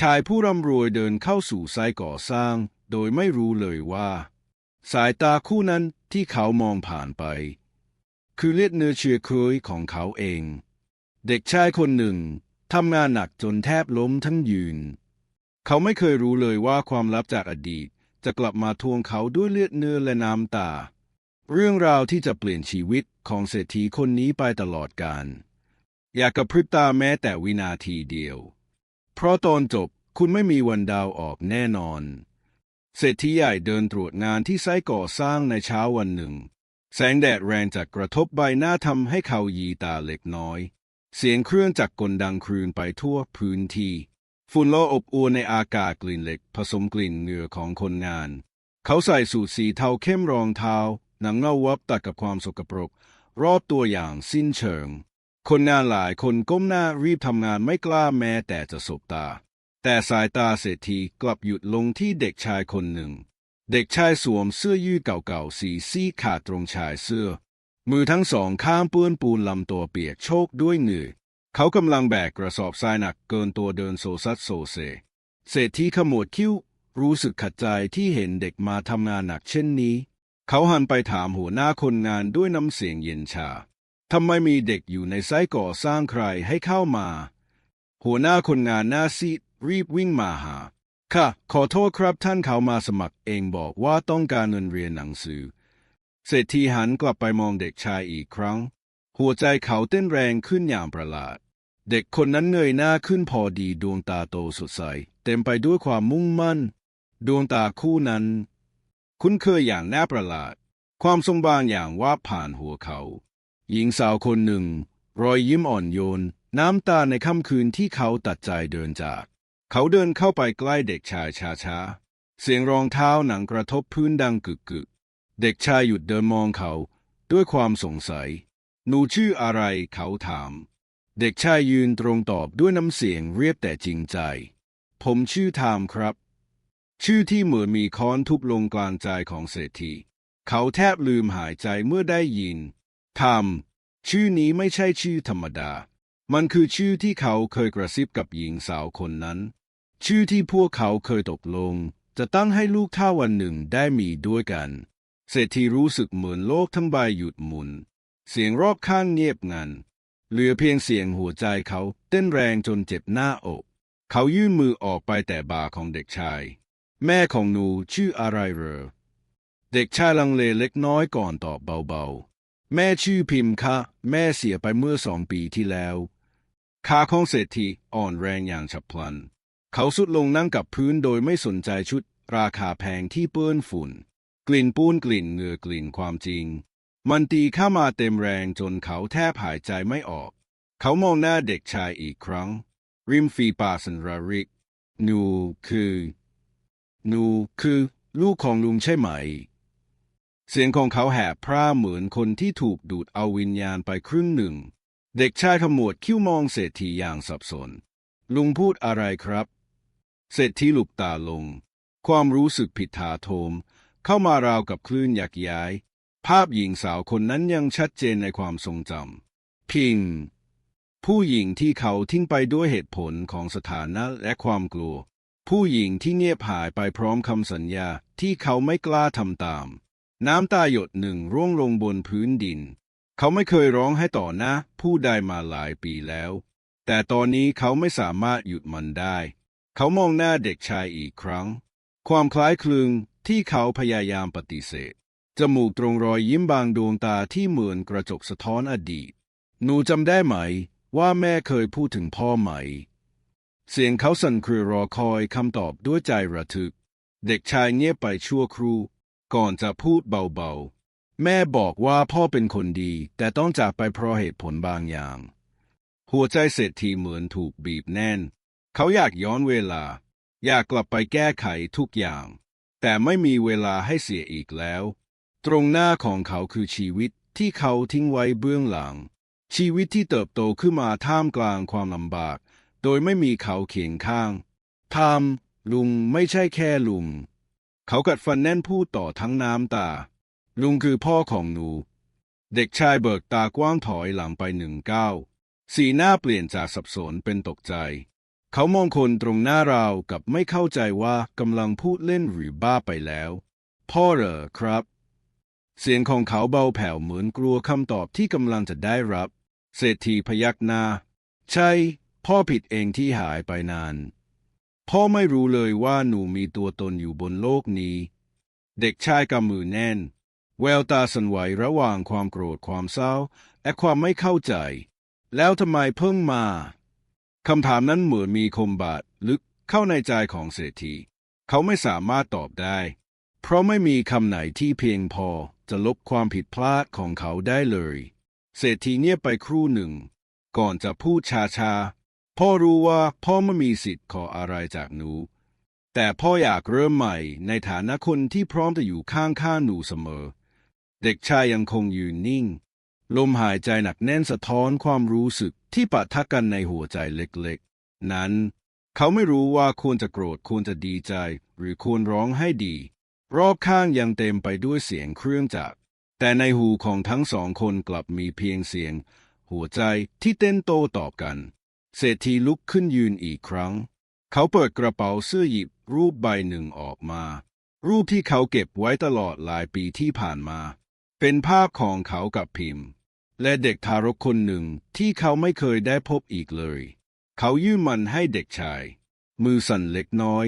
ชายผู้ร่ำรวยเดินเข้าสู่ไซต์ก่อสร้าง โดยไม่รู้เลยว่า สายตาคู่นั้นที่เขามองผ่านไป คือเลือดเนื้อเชื้อเคยของเขาเอง เด็กชายคนหนึ่งทำงานหนักจนแทบล้มทั้งยืน เขาไม่เคยรู้เลยว่าความลับจากอดีตจะกลับมาทวงเขาด้วยเลือดเนื้อและน้ำตา เรื่องราวที่จะเปลี่ยนชีวิตของเศรษฐีคนนี้ไปตลอดกาลอย่ากระพริบตาแม้แต่วินาทีเดียว เพราะตอนจบคุณไม่มีวันดาวออกแน่นอน เศรษฐีใหญ่เดินตรวจงานที่ไซต์ก่อสร้างในเช้าวันหนึ่ง แสงแดดแรงจากกระทบใบหน้าทำให้เขายีตาเล็กน้อย เสียงเครื่องจักรกลดังครืนไปทั่วพื้นที่ ฝุ่นละอบอวนในอากาศกลิ่นเหล็ก ผสมกลิ่นเหงื่อของคนงาน เขาใส่สูทสีเทาเข้มรองเท้าหนังเงาวับตัดกับความสกปรก รอบตัวอย่างสิ้นเชิง คนงานหลายคนก้มหน้ารีบทำงานไม่กล้าแม้แต่จะสบตา แต่สายตาเศรษฐีกลับหยุดลงที่เด็กชายคนหนึ่ง เด็กชายสวมเสื้อยืดเก่าๆสีซีขาดตรงชายเสื้อ มือทั้งสองข้างเปื้อนปูนลำตัวเปียกโชกด้วยเหงื่อเขากำลังแบกกระสอบทรายหนักเกินตัวเดินโซซัดโซเซ เศรษฐีขมวดคิ้ว รู้สึกขัดใจที่เห็นเด็กมาทำงานหนักเช่นนี้ เขาหันไปถามหัวหน้าคนงานด้วยน้ำเสียงเย็นชา ทำไมมีเด็กอยู่ในไซต์ก่อสร้างใครให้เข้ามา หัวหน้าคนงานหน้าซีดรีบวิ่งมาหา ค่ะ ขอโทษครับท่านเขามาสมัครเองบอกว่าต้องการเงินเรียนหนังสือ เศรษฐีหันกลับไปมองเด็กชายอีกครั้ง หัวใจเขาเต้นแรงขึ้นอย่างประหลาด เด็กคนนั้นเงยหน้าขึ้นพอดีดวงตาโตสดใส เต็มไปด้วยความมุ่งมั่น ดวงตาคู่นั้น คุ้นเคยอย่างน่าประหลาด ความทรงบางอย่างว่าผ่านหัวเขา หญิงสาวคนหนึ่ง รอยยิ้มอ่อนโยน น้ำตาในค่ำคืนที่เขาตัดใจเดินจาก เขาเดินเข้าไปใกล้เด็กชายช้าๆ เสียงรองเท้าหนังกระทบพื้นดังกึกกึกเด็กชายหยุดเดินมองเขาด้วยความสงสัย หนูชื่ออะไรเขาถาม เด็กชายยืนตรงตอบด้วยน้ำเสียงเรียบแต่จริงใจ ผมชื่อทามครับ ชื่อที่เหมือนมีค้อนทุบลงกลางใจของเศรษฐี เขาแทบลืมหายใจเมื่อได้ยิน ทามชื่อนี้ไม่ใช่ชื่อธรรมดา มันคือชื่อที่เขาเคยกระซิบกับหญิงสาวคนนั้น ชื่อที่พวกเขาเคยตกลง จะตั้งให้ลูกถ้าวันหนึ่งได้มีด้วยกัน เศรษฐีรู้สึกเหมือนโลกทั้งใบหยุดหมุน เสียงรอบข้างเงียบงัน เหลือเพียงเสียงหัวใจเขาเต้นแรงจนเจ็บหน้าอก เขายื่นมือออกไปแต่บ่าของเด็กชาย แม่ของหนูชื่ออะไรเหรอเด็กชายลังเลเล็กน้อยก่อนตอบเบาๆ แม่ชื่อพิมพ์ค่ะ แม่เสียไปเมื่อสองปีที่แล้ว ขาของเศรษฐีอ่อนแรงอย่างฉับพลัน เขาสุดลงนั่งกับพื้นโดยไม่สนใจชุด ราคาแพงที่เปื้อนฝุ่น กลิ่นปูนกลิ่นเหงื่อกลิ่นความจริง มันตีเข้ามาเต็มแรงจนเขาแทบหายใจไม่ออก เขามองหน้าเด็กชายอีกครั้ง ริมฝีปากสันระริกหนูคือหนูคือ ลูกของลุงใช่ไหม เสียงของเขาแหบพร่าเหมือนคนที่ถูกดูดเอาวิญญาณไปครึ่งหนึ่ง เด็กชายขมวดคิ้วมองเศรษฐีอย่างสับสน ลุงพูดอะไรครับ เศรษฐีหลุบตาลง ความรู้สึกผิดถาโทม เข้ามาราวกับคลื่นยักย้าย ภาพหญิงสาวคนนั้นยังชัดเจนในความทรงจำพิง ผู้หญิงที่เขาทิ้งไปด้วยเหตุผลของสถานะและความกลัว ผู้หญิงที่เงียบหายไปพร้อมคำสัญญาที่เขาไม่กล้าทำตาม น้ำตาหยดหนึ่งร่วงลงบนพื้นดิน เขาไม่เคยร้องให้ต่อหน้าผู้ใดมาหลายปีแล้ว แต่ตอนนี้เขาไม่สามารถหยุดมันได้ เขามองหน้าเด็กชายอีกครั้ง ความคล้ายคลึงที่เขาพยายามปฏิเสธ จมูกตรงรอยยิ้มบางดวงตาที่เหมือนกระจกสะท้อนอดีต หนูจำได้ไหม ว่าแม่เคยพูดถึงพ่อไหม เสียงเขาสั่นเครือรอคอยคำตอบด้วยใจระทึก เด็กชายเงียบไปชั่วครู่ ก่อนจะพูดเบาๆ แม่บอกว่าพ่อเป็นคนดี แต่ต้องจากไปเพราะเหตุผลบางอย่าง หัวใจเศรษฐีเหมือนถูกบีบแน่น เขาอยากย้อนเวลา อยากกลับไปแก้ไขทุกอย่าง แต่ไม่มีเวลาให้เสียอีกแล้ว ตรงหน้าของเขาคือชีวิตที่เขาทิ้งไว้เบื้องหลัง ชีวิตที่เติบโตขึ้นมาท่ามกลางความลำบาก โดยไม่มีเขาเคียงข้างทามลุงไม่ใช่แค่ลุง เขากัดฟันแน่นพูดต่อทั้งน้ำตา ลุงคือพ่อของหนู เด็กชายเบิกตากว้างถอยหลังไปหนึ่งก้าวสีหน้าเปลี่ยนจากสับสนเป็นตกใจ เขามองคนตรงหน้าเรากับไม่เข้าใจว่ากำลังพูดเล่นหรือบ้าไปแล้ว พ่อเหรอครับ เสียงของเขาเบาแผ่วเหมือนกลัวคำตอบที่กำลังจะได้รับ เศรษฐีพยักหน้า ใช่ พ่อผิดเองที่หายไปนาน พ่อไม่รู้เลยว่าหนูมีตัวตนอยู่บนโลกนี้ เด็กชายกำมือแน่น แววตาสันไหวระหว่างความโกรธความเศร้า และความไม่เข้าใจ แล้วทำไมเพิ่งมาคำถามนั้นเหมือนมีคมบาดลึกเข้าในใจของเศรษฐี เขาไม่สามารถตอบได้ เพราะไม่มีคำไหนที่เพียงพอจะลบความผิดพลาดของเขาได้เลย เศรษฐีเงียบไปครู่หนึ่ง ก่อนจะพูดช้าๆ พ่อรู้ว่าพ่อไม่มีสิทธิ์ขออะไรจากหนู แต่พ่ออยากเริ่มใหม่ในฐานะคนที่พร้อมจะอยู่ข้างข้างหนูเสมอ เด็กชายยังคงยืนนิ่ง ลมหายใจหนักแน่นสะท้อนความรู้สึกที่ปะทะกันในหัวใจเล็กๆ นั้น เขาไม่รู้ว่าควรจะโกรธควรจะดีใจ หรือควรร้องให้ดี รอบข้างยังเต็มไปด้วยเสียงเครื่องจักรแต่ในหูของทั้งสองคนกลับมีเพียงเสียง หัวใจที่เต้นโตตอบกัน เศรษฐีลุกขึ้นยืนอีกครั้ง เขาเปิดกระเป๋าเสื้อหยิบรูปใบหนึ่งออกมา รูปที่เขาเก็บไว้ตลอดหลายปีที่ผ่านมา เป็นภาพของเขากับพิมพ์ และเด็กทารกคนหนึ่งที่เขาไม่เคยได้พบอีกเลย เขายื่นมันให้เด็กชาย มือสั่นเล็กน้อย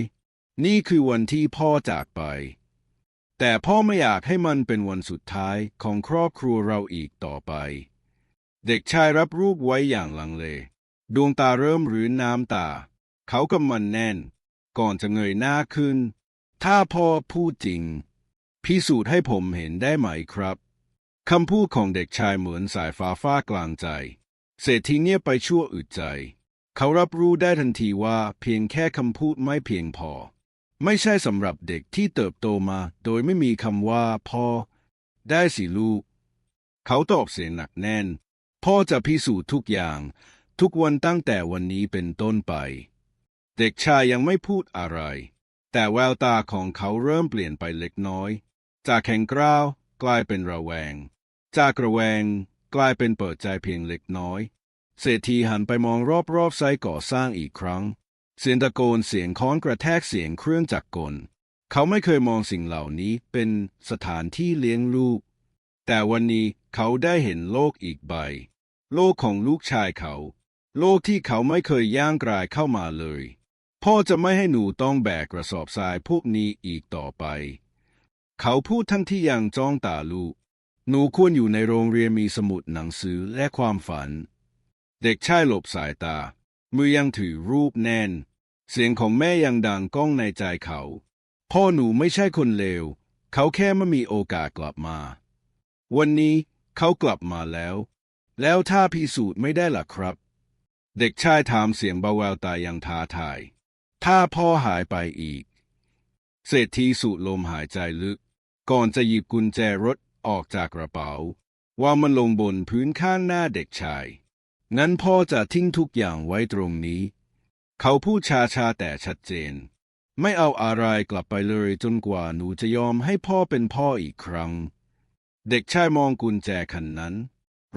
นี่คือวันที่พ่อจากไป แต่พ่อไม่อยากให้มันเป็นวันสุดท้ายของครอบครัวเราอีกต่อไป เด็กชายรับรูปไว้อย่างลังเล ดวงตาเริ่มรื้นน้ำตา เขากำมันแน่น ก่อนจะเงยหน้าขึ้น ถ้าพ่อพูดจริง พิสูจน์ให้ผมเห็นได้ไหมครับคำพูดของเด็กชายเหมือนสายฟ้าฟ้ากลางใจ เศรษฐีเงียบไปชั่วอึดใจ เขารับรู้ได้ทันทีว่าเพียงแค่คำพูดไม่เพียงพอ ไม่ใช่สำหรับเด็กที่เติบโตมา โดยไม่มีคำว่าพ่อ ได้สิลูก เขาตอบเสียงหนักแน่น พ่อจะพิสูจน์ทุกอย่าง ทุกวันตั้งแต่วันนี้เป็นต้นไป เด็กชายยังไม่พูดอะไร แต่แววตาของเขาเริ่มเปลี่ยนไปเล็กน้อย จากแข็งกร้าวกลายเป็นระแวง จากระแวงกลายเป็นเปิดใจเพียงเล็กน้อย เศรษฐีหันไปมองรอบๆไซต์ก่อสร้างอีกครั้ง เสียงตะโกนเสียงค้อนกระแทกเสียงเครื่องจักรกล เขาไม่เคยมองสิ่งเหล่านี้เป็นสถานที่เลี้ยงลูก แต่วันนี้เขาได้เห็นโลกอีกใบ โลกของลูกชายเขา โลกที่เขาไม่เคยย่างกรายเข้ามาเลย พ่อจะไม่ให้หนูต้องแบกกระสอบทรายพวกนี้อีกต่อไป เขาพูดทั้งที่ยังจ้องตาลูก หนูควรอยู่ในโรงเรียนมีสมุดหนังสือและความฝัน เด็กชายหลบสายตา มือยังถือรูปแน่น เสียงของแม่ยังดังก้องในใจเขา พ่อหนูไม่ใช่คนเลว เขาแค่ไม่มีโอกาสกลับมา วันนี้เขากลับมาแล้ว แล้วถ้าพิสูจน์ไม่ได้ล่ะครับ เด็กชายถามเสียงเบาแววตายังท้าทาย ถ้าพ่อหายไปอีก เศรษฐีสูดลมหายใจลึก ก่อนจะหยิบกุญแจรถออกจากกระเป๋าว่ามันลงบนพื้นข้างหน้าเด็กชาย งั้นพ่อจะทิ้งทุกอย่างไว้ตรงนี้ เขาพูดชาชาๆแต่ชัดเจน ไม่เอาอะไรกลับไปเลยจนกว่าหนูจะยอมให้พ่อเป็นพ่ออีกครั้ง เด็กชายมองกุญแจคันนั้น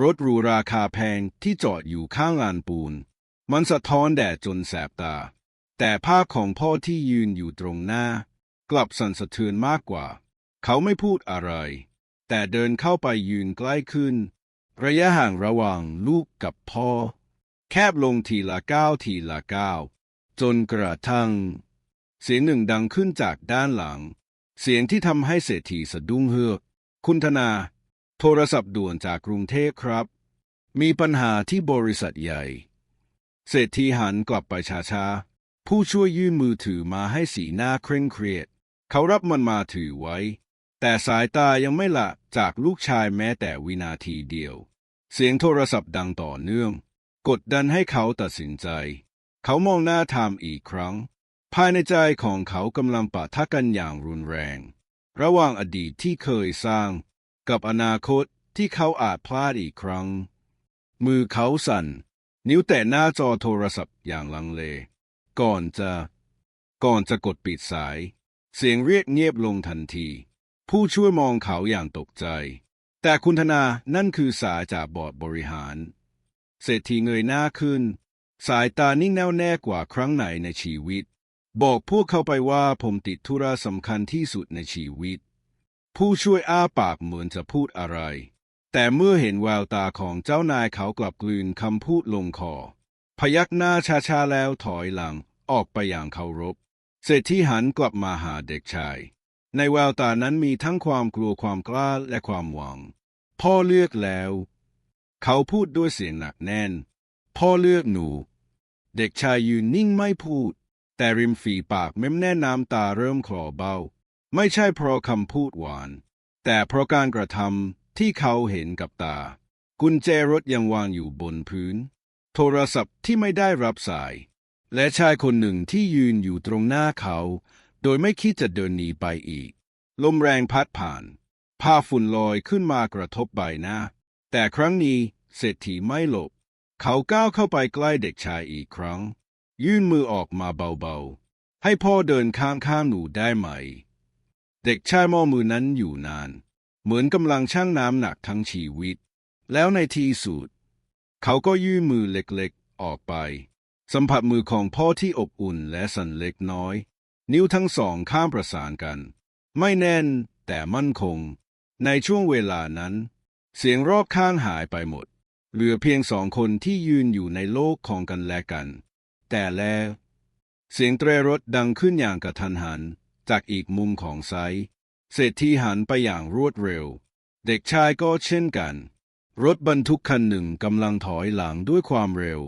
รถหรูราคาแพงที่จอดอยู่ข้างลานปูน มันสะท้อนแดดจนแสบตา แต่ภาพของพ่อที่ยืนอยู่ตรงหน้า กลับสั่นสะเทือนมากกว่า เขาไม่พูดอะไร แต่เดินเข้าไปยืนใกล้ขึ้น ระยะห่างระหว่างลูกกับพ่อ แคบลงทีละก้าวทีละก้าวจนกระทั่ง เสียงหนึ่งดังขึ้นจากด้านหลัง เสียงที่ทำให้เศรษฐีสะดุ้งเฮือก คุณธนา โทรศัพท์ด่วนจากกรุงเทพครับ มีปัญหาที่บริษัทใหญ่ เศรษฐีหันกลับไปช้าๆ ผู้ช่วยยื่นมือถือมาให้สีหน้าเคร่งเครียด เขารับมันมาถือไว้ แต่สายตายังไม่ละจากลูกชายแม้แต่วินาทีเดียว เสียงโทรศัพท์ดังต่อเนื่อง กดดันให้เขาตัดสินใจ เขามองหน้าทามอีกครั้ง ภายในใจของเขากำลังปะทะกันอย่างรุนแรง ระหว่างอดีตที่เคยสร้าง กับอนาคตที่เขาอาจพลาดอีกครั้ง มือเขาสั่น นิ้วแตะหน้าจอโทรศัพท์อย่างลังเล ก่อนจะ ก่อนจะกดปิดสาย เสียงเรียกเงียบลงทันที ผู้ช่วยมองเขาอย่างตกใจ แต่คุณธนานั่นคือสายจากบอร์ดบริหาร เศรษฐีเงยหน้าขึ้น สายตานิ่งแน่วแน่กว่าครั้งไหนในชีวิต บอกพวกเขาไปว่าผมติดธุระสำคัญที่สุดในชีวิต ผู้ช่วยอ้าปากเหมือนจะพูดอะไร แต่เมื่อเห็นแววตาของเจ้านายเขากลับกลืนคำพูดลงคอ พยักหน้าช้าๆแล้วถอยหลังออกไปอย่างเคารพ เศรษฐีหันกลับมาหาเด็กชาย ในแววตานั้นมีทั้งความกลัวความกล้าและความหวัง พ่อเลือกแล้ว เขาพูดด้วยเสียงหนักแน่น พ่อเลือกหนู เด็กชายยืนนิ่งไม่พูด แต่ริมฝีปากเม้มแน่น้ำตาเริ่มคลอเบา ไม่ใช่เพราะคำพูดหวาน แต่เพราะการกระทำที่เขาเห็นกับตา กุญแจรถยังวางอยู่บนพื้น โทรศัพท์ที่ไม่ได้รับสาย และชายคนหนึ่งที่ยืนอยู่ตรงหน้าเขา โดยไม่คิดจะเดินหนีไปอีก ลมแรงพัดผ่านผ้าฝุ่นลอยขึ้นมากระทบใบหน้า แต่ครั้งนี้เศรษฐีไม่หลบ เขาก้าวเข้าไปใกล้เด็กชายอีกครั้ง ยื่นมือออกมาเบาๆ ให้พ่อเดินข้างข้างๆหนูได้ไหม เด็กชายมอมือนั้นอยู่นาน เหมือนกำลังชั่งน้ำหนักทั้งชีวิต แล้วในที่สุดเขาก็ยื่นมือเล็กๆ ออกไป สัมผัสมือของพ่อที่อบอุ่นและสั่นเล็กน้อย นิ้วทั้งสองข้ามประสานกัน ไม่แน่นแต่มั่นคง ในช่วงเวลานั้น เสียงรอบข้างหายไปหมด เหลือเพียงสองคนที่ยืนอยู่ในโลกของกันและกัน แต่แล้ว เสียงเตรรถดังขึ้นอย่างกระทันหัน จากอีกมุมของไซเศรษฐีหันไปอย่างรวดเร็ว เด็กชายก็เช่นกัน รถบรรทุกคันหนึ่งกำลังถอยหลังด้วยความเร็ว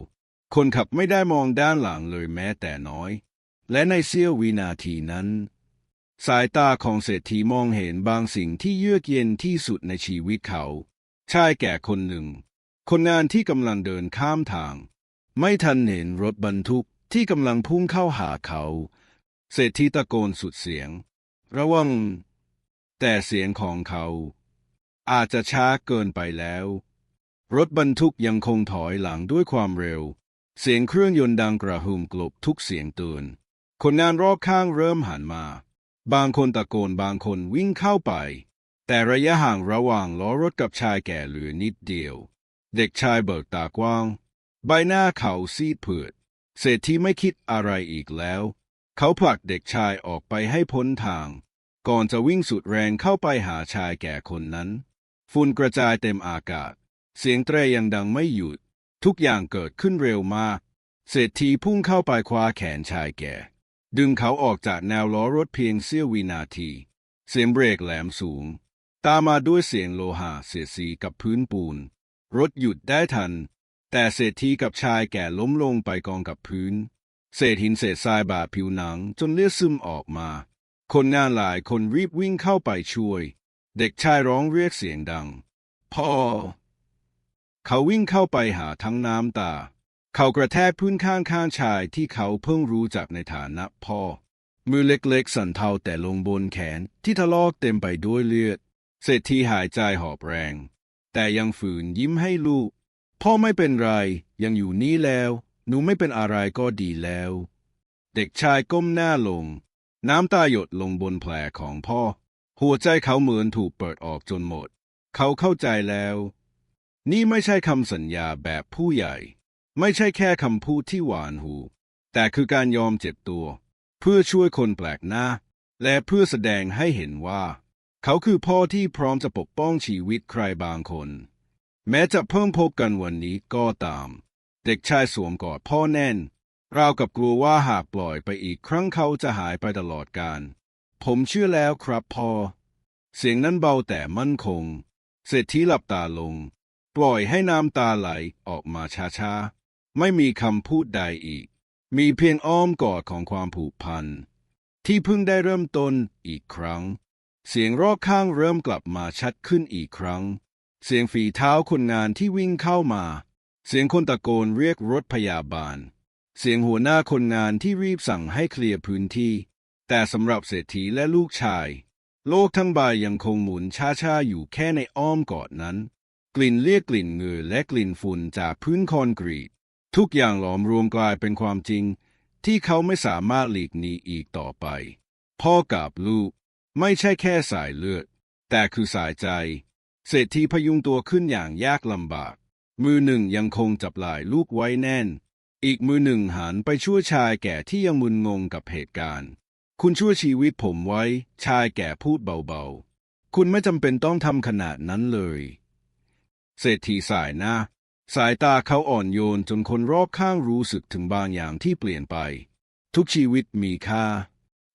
คนขับไม่ได้มองด้านหลังเลยแม้แต่น้อย และในเสี้ยววินาทีนั้น สายตาของเศรษฐีมองเห็นบางสิ่งที่เยือกเย็นที่สุดในชีวิตเขา ชายแก่คนหนึ่ง คนงานที่กำลังเดินข้ามทาง ไม่ทันเห็นรถบรรทุกที่กำลังพุ่งเข้าหาเขา เศรษฐีตะโกนสุดเสียง ระวัง แต่เสียงของเขา อาจจะช้าเกินไปแล้ว รถบรรทุกยังคงถอยหลังด้วยความเร็ว เสียงเครื่องยนต์ดังกระหึ่มกลบทุกเสียงเตือนคนงานรอบข้างเริ่มหันมา บางคนตะโกนบางคนวิ่งเข้าไป แต่ระยะห่างระหว่างล้อรถกับชายแก่เหลือนิดเดียว เด็กชายเบิกตากว้าง ใบหน้าเขาซีดเผือดเศรษฐีไม่คิดอะไรอีกแล้ว เขาผลักเด็กชายออกไปให้พ้นทาง ก่อนจะวิ่งสุดแรงเข้าไปหาชายแก่คนนั้น ฝุ่นกระจายเต็มอากาศ เสียงเตรยังดังไม่หยุด ทุกอย่างเกิดขึ้นเร็วมาก เศรษฐีพุ่งเข้าไปคว้าแขนชายแก่ ดึงเขาออกจากแนวล้อรถเพียงเสี้ยววินาที เสียงเบรกแหลมสูง ตามมาด้วยเสียงโลหะเสียดสีกับพื้นปูน รถหยุดได้ทัน แต่เศรษฐีกับชายแก่ล้มลงไปกองกับพื้น เศษหินเศษทรายบาดผิวหนังจนเลือดซึมออกมา คนงานหลายคนรีบวิ่งเข้าไปช่วย เด็กชายร้องเรียกเสียงดัง พ่อ เขาวิ่งเข้าไปหาทั้งน้ำตา เขากระแทกพื้นข้างข้างชายที่เขาเพิ่งรู้จักในฐานะพ่อ มือเล็กๆ สั่นเทาแต่ลงบนแขนที่ทะลอกเต็มไปด้วยเลือด เศรษฐีหายใจหอบแรง แต่ยังฝืนยิ้มให้ลูก พ่อไม่เป็นไรยังอยู่นี่แล้ว หนูไม่เป็นอะไรก็ดีแล้ว เด็กชายก้มหน้าลง น้ำตาหยดลงบนแผลของพ่อ หัวใจเขาเหมือนถูกเปิดออกจนหมด เขาเข้าใจแล้ว นี่ไม่ใช่คำสัญญาแบบผู้ใหญ่ ไม่ใช่แค่คำพูดที่หวานหู แต่คือการยอมเจ็บตัว เพื่อช่วยคนแปลกหน้า และเพื่อแสดงให้เห็นว่า เขาคือพ่อที่พร้อมจะปกป้องชีวิตใครบางคน แม้จะเพิ่งพบกันวันนี้ก็ตาม เด็กชายสวมกอดพ่อแน่น ราวกับกลัวว่าหากปล่อยไปอีกครั้งเขาจะหายไปตลอดกาลผมเชื่อแล้วครับพ่อ เสียงนั้นเบาแต่มั่นคง เศรษฐีหลับตาลง ปล่อยให้น้ำตาไหลออกมาช้าๆ ไม่มีคำพูดใดอีก มีเพียงอ้อมกอดของความผูกพัน ที่เพิ่งได้เริ่มต้นอีกครั้ง เสียงรอบข้างเริ่มกลับมาชัดขึ้นอีกครั้ง เสียงฝีเท้าคนงานที่วิ่งเข้ามา เสียงคนตะโกนเรียกรถพยาบาล เสียงหัวหน้าคนงานที่รีบสั่งให้เคลียร์พื้นที่ แต่สำหรับเศรษฐีและลูกชาย โลกทั้งใบยังคงหมุนช้าๆอยู่แค่ในอ้อมกอดนั้น กลิ่นเลียกกลิ่นเหงื่อและกลิ่นฝุ่นจากพื้นคอนกรีต ทุกอย่างหลอมรวมกลายเป็นความจริง ที่เขาไม่สามารถหลีกหนีอีกต่อไป พ่อกับลูกไม่ใช่แค่สายเลือด แต่คือสายใจ เศรษฐีพยุงตัวขึ้นอย่างยากลำบาก มือหนึ่งยังคงจับไหล่ลูกไว้แน่น อีกมือหนึ่งหันไปช่วยชายแก่ที่ยังมึนงงกับเหตุการณ์ คุณช่วยชีวิตผมไว้ ชายแก่พูดเบาๆ คุณไม่จำเป็นต้องทำขนาดนั้นเลย เศรษฐีสายหน้า สายตาเขาอ่อนโยนจนคนรอบข้างรู้สึกถึงบางอย่างที่เปลี่ยนไป ทุกชีวิตมีค่า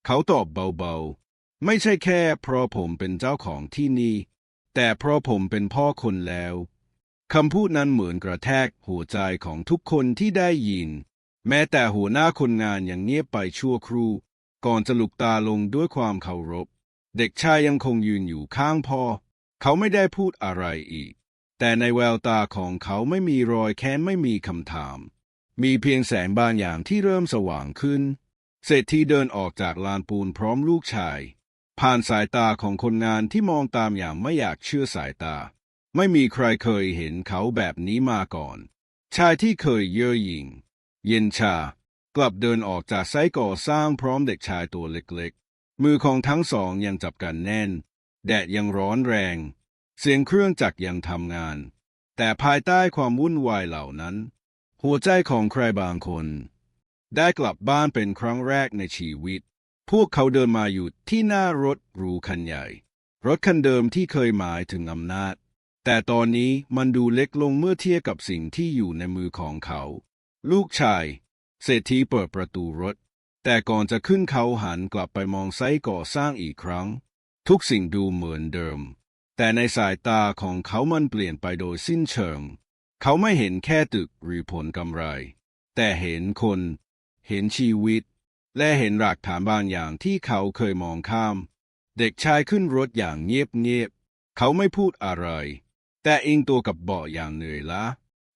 เขาตอบเบาๆ ไม่ใช่แค่เพราะผมเป็นเจ้าของที่นี่ แต่เพราะผมเป็นพ่อคนแล้ว คำพูดนั้นเหมือนกระแทกหัวใจของทุกคนที่ได้ยิน แม้แต่หัวหน้าคนงานยังเงียบไปชั่วครู่ ก่อนจะลุกตาลงด้วยความเคารพ เด็กชายยังคงยืนอยู่ข้างพ่อ เขาไม่ได้พูดอะไรอีก แต่ในแววตาของเขาไม่มีรอยแค้นไม่มีคำถาม มีเพียงแสงบางอย่างที่เริ่มสว่างขึ้น เศรษฐีเดินออกจากลานปูนพร้อมลูกชาย ผ่านสายตาของคนงานที่มองตามอย่างไม่อยากเชื่อสายตา ไม่มีใครเคยเห็นเขาแบบนี้มาก่อน ชายที่เคยเย่อหยิ่ง เย็นชา กลับเดินออกจากไซต์ก่อสร้างพร้อมเด็กชายตัวเล็กๆ มือของทั้งสองยังจับกันแน่น แดดยังร้อนแรง เสียงเครื่องจักรยังทำงาน แต่ภายใต้ความวุ่นวายเหล่านั้น หัวใจของใครบางคน ได้กลับบ้านเป็นครั้งแรกในชีวิต พวกเขาเดินมาอยู่ที่หน้ารถหรูคันใหญ่ รถคันเดิมที่เคยหมายถึงอำนาจ แต่ตอนนี้มันดูเล็กลงเมื่อเทียบกับสิ่งที่อยู่ในมือของเขา ลูกชาย เศรษฐีเปิดประตูรถ แต่ก่อนจะขึ้นเขาหันกลับไปมองไซต์ก่อสร้างอีกครั้ง ทุกสิ่งดูเหมือนเดิม แต่ในสายตาของเขามันเปลี่ยนไปโดยสิ้นเชิง เขาไม่เห็นแค่ตึกหรือผลกำไร แต่เห็นคน เห็นชีวิต และเห็นหลักฐานบางอย่างที่เขาเคยมองข้าม เด็กชายขึ้นรถอย่างเงียบๆเขาไม่พูดอะไร แต่อิงตัวกับเบาะอย่างเหนื่อยล้า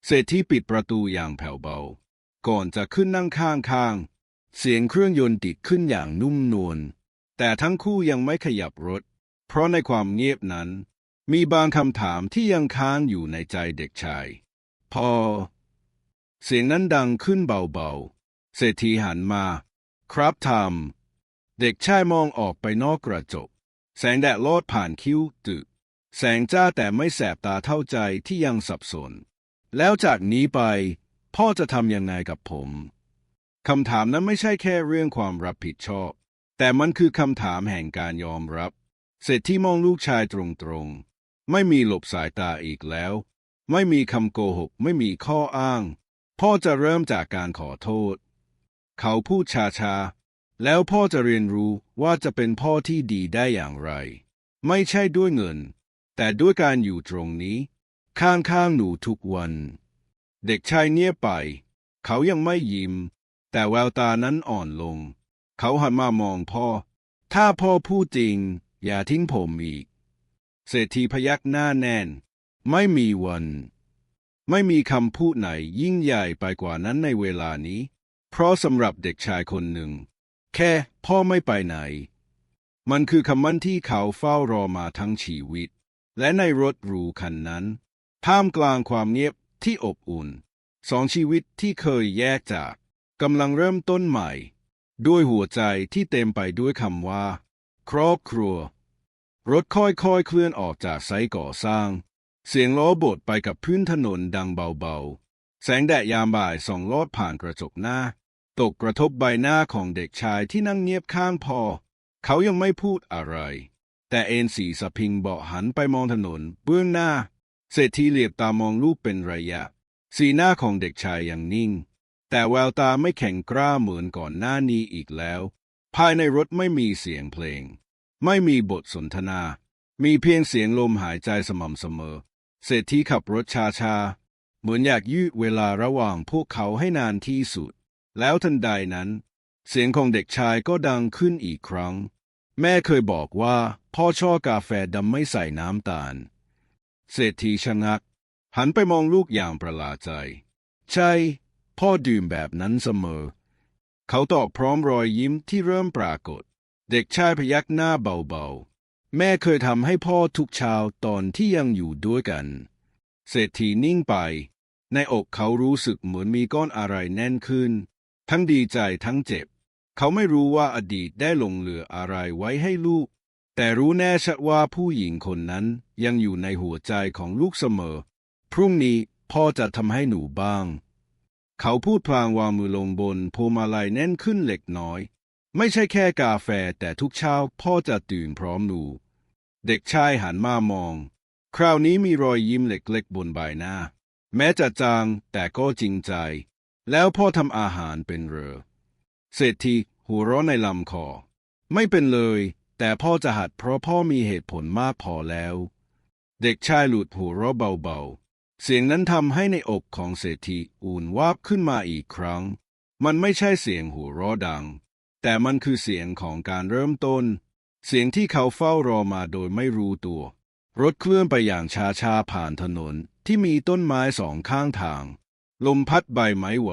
เศรษฐีปิดประตูอย่างแผ่วเบา ก่อนจะขึ้นนั่งข้างๆ เสียงเครื่องยนต์ติดขึ้นอย่างนุ่มนวล แต่ทั้งคู่ยังไม่ขยับรถ เพราะในความเงียบนั้น มีบางคำถามที่ยังค้างอยู่ในใจเด็กชาย พอ เสียงนั้นดังขึ้นเบาๆ เศรษฐีหันมา ครับทำเด็กชายมองออกไปนอกกระจก แสงแดดลอดผ่านคิ้วตึก แสงจ้าแต่ไม่แสบตาเท่าใจที่ยังสับสน แล้วจากนี้ไป พ่อจะทำยังไงกับผมคำถามนั้นไม่ใช่แค่เรื่องความรับผิดชอบ แต่มันคือคำถามแห่งการยอมรับเสร็จที่มองลูกชายตรงๆ ไม่มีหลบสายตาอีกแล้ว ไม่มีคำโกหก ไม่มีข้ออ้าง พ่อจะเริ่มจากการขอโทษ เขาพูดช้าๆ แล้วพ่อจะเรียนรู้ว่าจะเป็นพ่อที่ดีได้อย่างไร ไม่ใช่ด้วยเงิน แต่ด้วยการอยู่ตรงนี้ ข้างๆหนูทุกวัน เด็กชายเงียบไป เขายังไม่ยิ้ม แต่แววตานั้นอ่อนลง เขาหันมามองพ่อ ถ้าพ่อพูดจริง อย่าทิ้งผมอีก เศรษฐีพยักหน้าแน่น ไม่มีวัน ไม่มีคำพูดไหนยิ่งใหญ่ไปกว่านั้นในเวลานี้ เพราะสำหรับเด็กชายคนหนึ่ง แค่พ่อไม่ไปไหน มันคือคำมั่นที่เขาเฝ้ารอมาทั้งชีวิต และในรถหรูคันนั้น ท่ามกลางความเงียบที่อบอุ่น สองชีวิตที่เคยแยกจากกำลังเริ่มต้นใหม่ ด้วยหัวใจที่เต็มไปด้วยคำว่า ครอบครัว รถค่อยๆเคลื่อนออกจากไซต์ก่อสร้าง เสียงล้อบดไปกับพื้นถนนดังเบาๆ แสงแดดยามบ่ายส่องลอดผ่านกระจกหน้า ตกกระทบใบหน้าของเด็กชายที่นั่งเงียบข้างพอ เขายังไม่พูดอะไร แต่เอ็นสีสะพิงเบาหันไปมองถนนเบื้องหน้า เศรษฐีเหลียบตามองลูกเป็นระยะ สีหน้าของเด็กชายยังนิ่ง แต่แววตาไม่แข็งกร้าเหมือนก่อนหน้านี้อีกแล้ว ภายในรถไม่มีเสียงเพลง ไม่มีบทสนทนา มีเพียงเสียงลมหายใจสม่ำเสมอ เศรษฐีขับรถช้าๆเหมือนอยากยืดเวลาระหว่างพวกเขาให้นานที่สุด แล้วทันใดนั้น เสียงของเด็กชายก็ดังขึ้นอีกครั้ง แม่เคยบอกว่าพ่อชอบกาแฟดำไม่ใส่น้ำตาล เศรษฐีชะงัก หันไปมองลูกอย่างประหลาดใจ ใช่ พ่อดื่มแบบนั้นเสมอ เขาตอบพร้อมรอยยิ้มที่เริ่มปรากฏ เด็กชายพยักหน้าเบาๆ แม่เคยทำให้พ่อทุกเช้าตอนที่ยังอยู่ด้วยกัน เศรษฐีนิ่งไป ในอกเขารู้สึกเหมือนมีก้อนอะไรแน่นขึ้น ทั้งดีใจทั้งเจ็บ เขาไม่รู้ว่าอดีตได้ลงเหลืออะไรไว้ให้ลูก แต่รู้แน่ชัดว่าผู้หญิงคนนั้นยังอยู่ในหัวใจของลูกเสมอ พรุ่งนี้พ่อจะทำให้หนูบ้าง เขาพูดพลางวางมือลงบนพวงมาลัยแน่นขึ้นเล็กน้อย ไม่ใช่แค่กาแฟแต่ทุกเช้าพ่อจะตื่นพร้อมหนู เด็กชายหันมามอง คราวนี้มีรอยยิ้มเล็กๆบนใบหน้า แม้จะจางแต่ก็จริงใจ แล้วพ่อทำอาหารเป็นเรือ เศรษฐีหัวเราะในลำคอ ไม่เป็นเลย แต่พ่อจะหัดเพราะพ่อมีเหตุผลมากพอแล้ว เด็กชายหลุดหัวเราะเบาๆ เสียงนั้นทำให้ในอกของเศรษฐีอุ่นวาบขึ้นมาอีกครั้ง มันไม่ใช่เสียงหัวเราะดัง แต่มันคือเสียงของการเริ่มต้น เสียงที่เขาเฝ้ารอมาโดยไม่รู้ตัว รถเคลื่อนไปอย่างช้าๆผ่านถนนที่มีต้นไม้สองข้างทาง ลมพัดใบไม้ไหว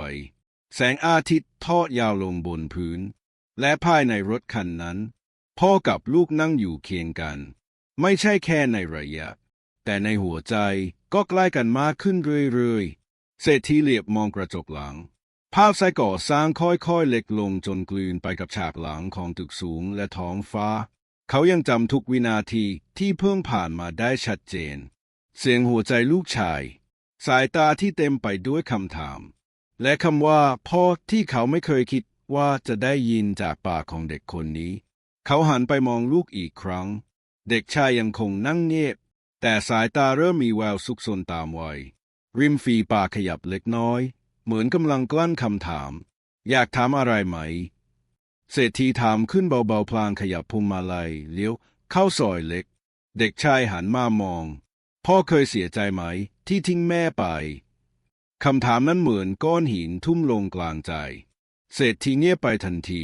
แสงอาทิตย์ทอดยาวลงบนพื้น และภายในรถคันนั้น พ่อกับลูกนั่งอยู่เคียงกัน ไม่ใช่แค่ในระยะ แต่ในหัวใจก็ใกล้กันมากขึ้นเรื่อยๆเศรษฐีเหลียบมองกระจกหลัง ภาพไซก่อสร้างค่อยๆเล็กลงจนกลืนไปกับฉากหลังของตึกสูงและท้องฟ้า เขายังจำทุกวินาทีที่เพิ่งผ่านมาได้ชัดเจน เสียงหัวใจลูกชาย สายตาที่เต็มไปด้วยคำถาม และคำว่าพ่อที่เขาไม่เคยคิดว่าจะได้ยินจากปากของเด็กคนนี้ เขาหันไปมองลูกอีกครั้ง เด็กชายยังคงนั่งเงียบ แต่สายตาเริ่มมีแววซุกซนตามวัย ริมฝีปากขยับเล็กน้อย เหมือนกำลังกลั้นคำถาม อยากถามอะไรไหม เศรษฐีถามขึ้นเบาๆพลางขยับพวงมาลัยเลี้ยวเข้าซอยเล็ก เด็กชายหันมามอง พ่อเคยเสียใจไหม ที่ทิ้งแม่ไป คำถามนั้นเหมือนก้อนหินทุ่มลงกลางใจ เศรษฐีเงียบไปทันที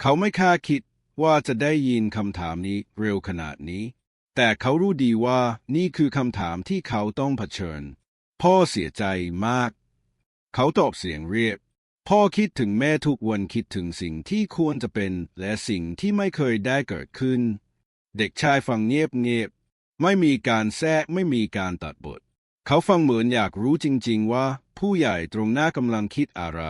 เขาไม่คาดคิดว่าจะได้ยินคำถามนี้เร็วขนาดนี้ แต่เขารู้ดีว่านี่คือคำถามที่เขาต้องเผชิญ พ่อเสียใจมาก เขาตอบเสียงเรียบ พ่อคิดถึงแม่ทุกวันคิดถึงสิ่งที่ควรจะเป็น และสิ่งที่ไม่เคยได้เกิดขึ้น เด็กชายฟังเงียบเงียบๆไม่มีการแทรกไม่มีการตัดบท เขาฟังเหมือนอยากรู้จริง ๆ ว่า ผู้ใหญ่ตรงหน้ากำลังคิดอะไร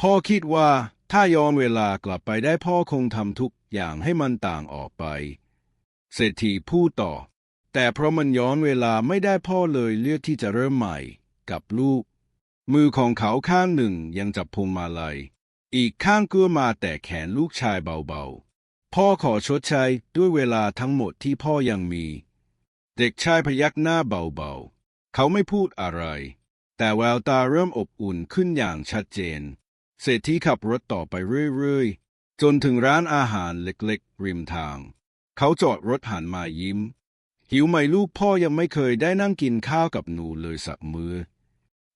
พ่อคิดว่าถ้าย้อนเวลากลับไปได้พ่อคงทำทุกอย่างให้มันต่างออกไป เศรษฐีพูดต่อ แต่เพราะมันย้อนเวลาไม่ได้พ่อเลยเลือกที่จะเริ่มใหม่กับลูก มือของเขาข้างหนึ่งยังจับพวงมาลัย อีกข้างเกื้อมาแต่แขนลูกชายเบาๆ พ่อขอชดใช้ด้วยเวลาทั้งหมดที่พ่อยังมี เด็กชายพยักหน้าเบาๆ เขาไม่พูดอะไร แต่แววตาเริ่มอบอุ่นขึ้นอย่างชัดเจน เศรษฐีขับรถต่อไปเรื่อยๆ จนถึงร้านอาหารเล็กๆ ริมทาง เขาจอดรถหันมายิ้ม หิวไหมลูกพ่อยังไม่เคยได้นั่งกินข้าวกับหนูเลยสักมือ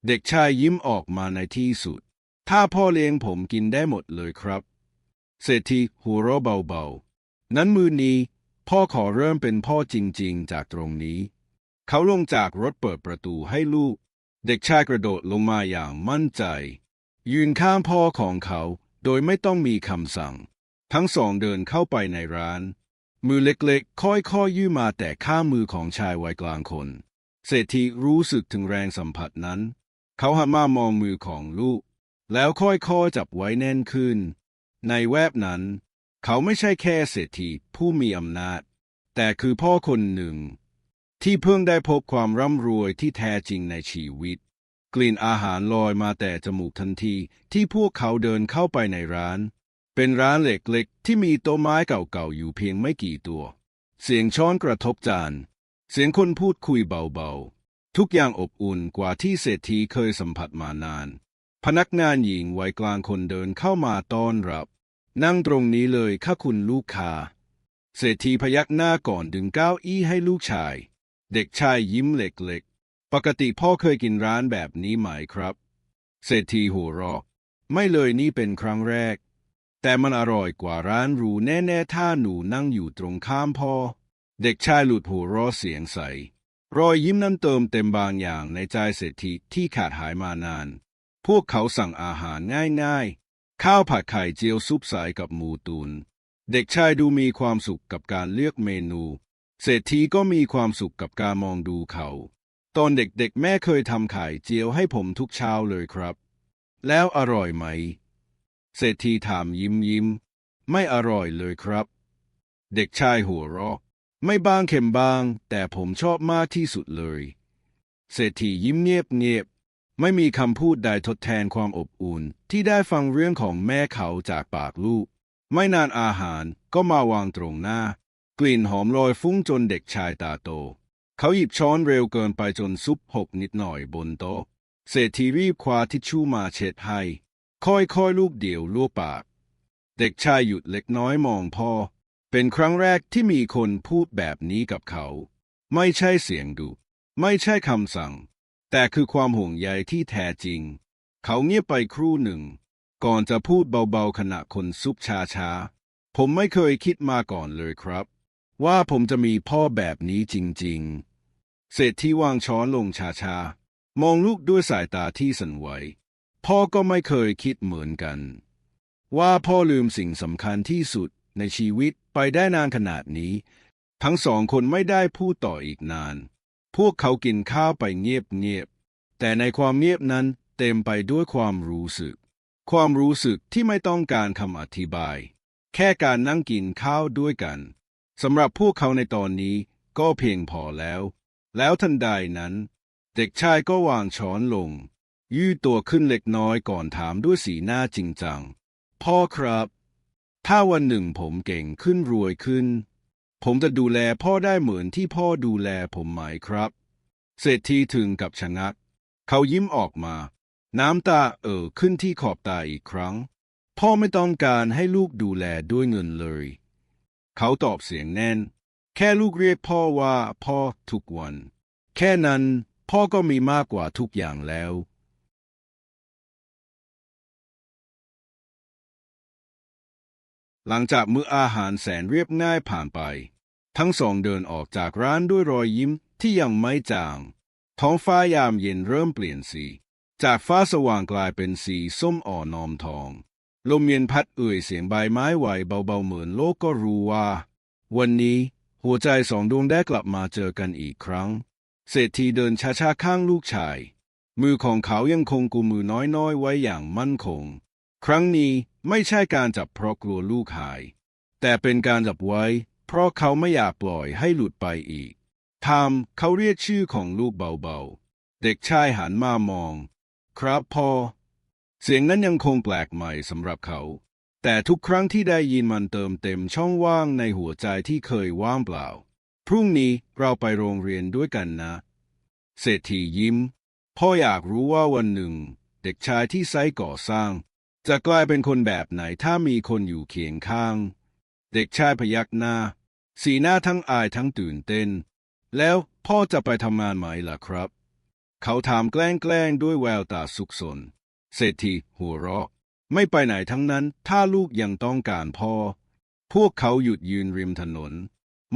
เด็กชายยิ้มออกมาในที่สุด ถ้าพ่อเลี้ยงผมกินได้หมดเลยครับ เศรษฐีหัวเราะเบาๆ นั้นมือนี้ พ่อขอเริ่มเป็นพ่อจริงๆ จากตรงนี้ เขาลงจากรถเปิดประตูให้ลูก เด็กชายกระโดดลงมาอย่างมั่นใจ ยืนข้างพ่อของเขาโดยไม่ต้องมีคำสั่ง ทั้งสองเดินเข้าไปในร้าน มือเล็กๆ ค่อยๆยื่มาแต่ข้ามมือของชายวัยกลางคน เศรษฐีรู้สึกถึงแรงสัมผัสนั้น เขาหันมามองมือของลูก แล้วค่อยๆจับไว้แน่นขึ้น ในแวบนั้น เขาไม่ใช่แค่เศรษฐีผู้มีอำนาจ แต่คือพ่อคนหนึ่ง ที่เพิ่งได้พบความร่ำรวยที่แท้จริงในชีวิต กลิ่นอาหารลอยมาแต่จมูกทันทีที่พวกเขาเดินเข้าไปในร้าน เป็นร้านเล็กๆที่มีโต๊ะไม้เก่าๆอยู่เพียงไม่กี่ตัว เสียงช้อนกระทบจาน เสียงคนพูดคุยเบาๆ ทุกอย่างอบอุ่นกว่าที่เศรษฐีเคยสัมผัสมานาน พนักงานหญิงวัยกลางคนเดินเข้ามาต้อนรับ นั่งตรงนี้เลยค่ะคุณลูกค้าเศรษฐีพยักหน้าก่อนดึงเก้าอี้ให้ลูกชาย เด็กชายยิ้มเล็กๆ ปกติพ่อเคยกินร้านแบบนี้ไหมครับ เศรษฐีหัวเราะไม่เลยนี่เป็นครั้งแรก แต่มันอร่อยกว่าร้านหรูแน่ๆ ถ้าหนูนั่งอยู่ตรงข้ามพ่อ เด็กชายหลุดหัวเราะเสียงใส รอยยิ้มนั้นเติมเต็มบางอย่างในใจเศรษฐีที่ขาดหายมานาน พวกเขาสั่งอาหารง่ายๆ ข้าวผัดไข่เจียวซุปใสกับหมูตุน เด็กชายดูมีความสุขกับการเลือกเมนู เศรษฐีก็มีความสุขกับการมองดูเขา ตอนเด็กๆ แม่เคยทำไข่เจียวให้ผมทุกเช้าเลยครับ แล้วอร่อยไหม เศรษฐีถามยิ้มยิ้ม ไม่อร่อยเลยครับ เด็กชายหัวเราะ ไม่บางเค็มบาง แต่ผมชอบมากที่สุดเลย เศรษฐียิ้มเงียบเงียบ ไม่มีคำพูดใดทดแทนความอบอุ่น ที่ได้ฟังเรื่องของแม่เขาจากปากลูก ไม่นานอาหารก็มาวางตรงหน้า กลิ่นหอมลอยฟุ้งจนเด็กชายตาโต เขาหยิบช้อนเร็วเกินไปจนซุปหกนิดหน่อยบนโต๊ะ เศรษฐีรีบคว้าทิชชู่มาเช็ดให้ ค่อยๆลูกเดียวลูบปาก เด็กชายหยุดเล็กน้อยมองพ่อ เป็นครั้งแรกที่มีคนพูดแบบนี้กับเขา ไม่ใช่เสียงดุ ไม่ใช่คำสั่ง แต่คือความห่วงใยที่แท้จริง เขาเงียบไปครู่หนึ่ง ก่อนจะพูดเบาๆขณะคนซุปช้าๆผมไม่เคยคิดมาก่อนเลยครับ ว่าผมจะมีพ่อแบบนี้จริงๆ เศรษฐีวางช้อนลงช้าๆ มองลูกด้วยสายตาที่สั่นไหว พ่อก็ไม่เคยคิดเหมือนกัน ว่าพ่อลืมสิ่งสำคัญที่สุดในชีวิตไปได้นานขนาดนี้ ทั้งสองคนไม่ได้พูดต่ออีกนาน พวกเขากินข้าวไปเงียบๆ แต่ในความเงียบนั้นเต็มไปด้วยความรู้สึก ความรู้สึกที่ไม่ต้องการคำอธิบาย แค่การนั่งกินข้าวด้วยกัน สำหรับพวกเขาในตอนนี้ก็เพียงพอแล้ว แล้วทันใดนั้น เด็กชายก็วางช้อนลง ยืดตัวขึ้นเล็กน้อยก่อนถามด้วยสีหน้าจริงจัง พ่อครับ ถ้าวันหนึ่งผมเก่งขึ้นรวยขึ้น ผมจะดูแลพ่อได้เหมือนที่พ่อดูแลผมไหมครับ เศรษฐีถึงกับชะงัก เขายิ้มออกมา น้ำตาเอ่อขึ้นที่ขอบตาอีกครั้ง พ่อไม่ต้องการให้ลูกดูแลด้วยเงินเลย เขาตอบเสียงแน่น แค่ลูกเรียกพ่อว่าพ่อทุกวัน แค่นั้นพ่อก็มีมากกว่าทุกอย่างแล้ว หลังจากมื้ออาหารแสนเรียบง่ายผ่านไป ทั้งสองเดินออกจากร้านด้วยรอยยิ้มที่ยังไม่จาง ท้องฟ้ายามเย็นเริ่มเปลี่ยนสี จากฟ้าสว่างกลายเป็นสีส้มอ่อนนอมทอง ลมเย็นพัดเอ่ยเสียงใบไม้ไหวเบาๆเหมือนโลกก็รู้ว่า วันนี้หัวใจสองดวงได้กลับมาเจอกันอีกครั้ง เศรษฐีเดินช้าๆข้างลูกชาย มือของเขายังคงกุมมือน้อยๆไว้อย่างมั่นคง ครั้งนี้ไม่ใช่การจับเพราะกลัวลูกหาย แต่เป็นการจับไว้ เพราะเขาไม่อยากปล่อยให้หลุดไปอีกทามเขาเรียกชื่อของลูกเบาๆ เด็กชายหันมามอง ครับพ่อ เสียงนั้นยังคงแปลกใหม่สำหรับเขา แต่ทุกครั้งที่ได้ยินมันเติมเต็มช่องว่างในหัวใจที่เคยว่างเปล่า พรุ่งนี้เราไปโรงเรียนด้วยกันนะ เศรษฐียิ้ม พ่ออยากรู้ว่าวันหนึ่ง เด็กชายที่ไซก่อสร้าง จะกลายเป็นคนแบบไหนถ้ามีคนอยู่เคียงข้าง เด็กชายพยักหน้า สีหน้าทั้งอายทั้งตื่นเต้น แล้วพ่อจะไปทำงานไหมล่ะครับ เขาถามแกล้งๆด้วยแววตาสุขสน เศรษฐีหัวเราะ ไม่ไปไหนทั้งนั้น ถ้าลูกยังต้องการพ่อ พวกเขาหยุดยืนริมถนน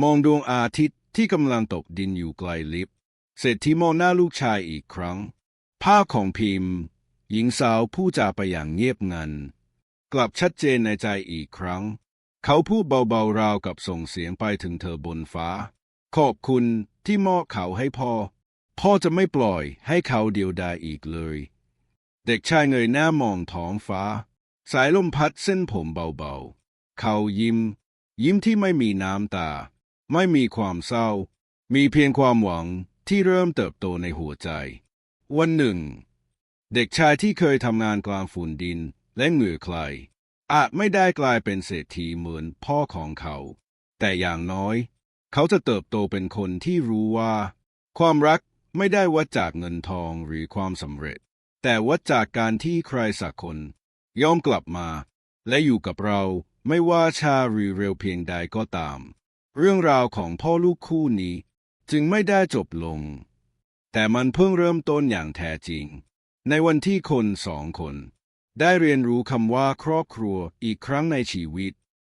มองดวงอาทิตย์ที่กำลังตกดินอยู่ไกลลิบ เศรษฐีมองหน้าลูกชายอีกครั้ง ภาพของพิมพ์ หญิงสาวผู้จาไปอย่างเงียบงัน กลับชัดเจนในใจอีกครั้ง เขาพูดเบาๆราวกับส่งเสียงไปถึงเธอบนฟ้า ขอบคุณที่มอบเขาให้พ่อ พ่อจะไม่ปล่อยให้เขาเดียวดายอีกเลย เด็กชายเงยหน้ามองท้องฟ้า สายลมพัดเส้นผมเบาๆ เขายิ้ม ยิ้มที่ไม่มีน้ำตา ไม่มีความเศร้า มีเพียงความหวังที่เริ่มเติบโตในหัวใจ วันหนึ่ง เด็กชายที่เคยทำงานกลางฝุ่นดินและเหงื่อใคร อาจไม่ได้กลายเป็นเศรษฐีเหมือนพ่อของเขา แต่อย่างน้อย เขาจะเติบโตเป็นคนที่รู้ว่า ความรักไม่ได้วัดจากเงินทองหรือความสำเร็จ แต่วัดจากการที่ใครสักคนยอมกลับมา และอยู่กับเราไม่ว่าชาหรือเร็วเพียงใดก็ตาม เรื่องราวของพ่อลูกคู่นี้ จึงไม่ได้จบลง แต่มันเพิ่งเริ่มต้นอย่างแท้จริง ในวันที่คนสองคน ได้เรียนรู้คำว่าครอบครัวอีกครั้งในชีวิต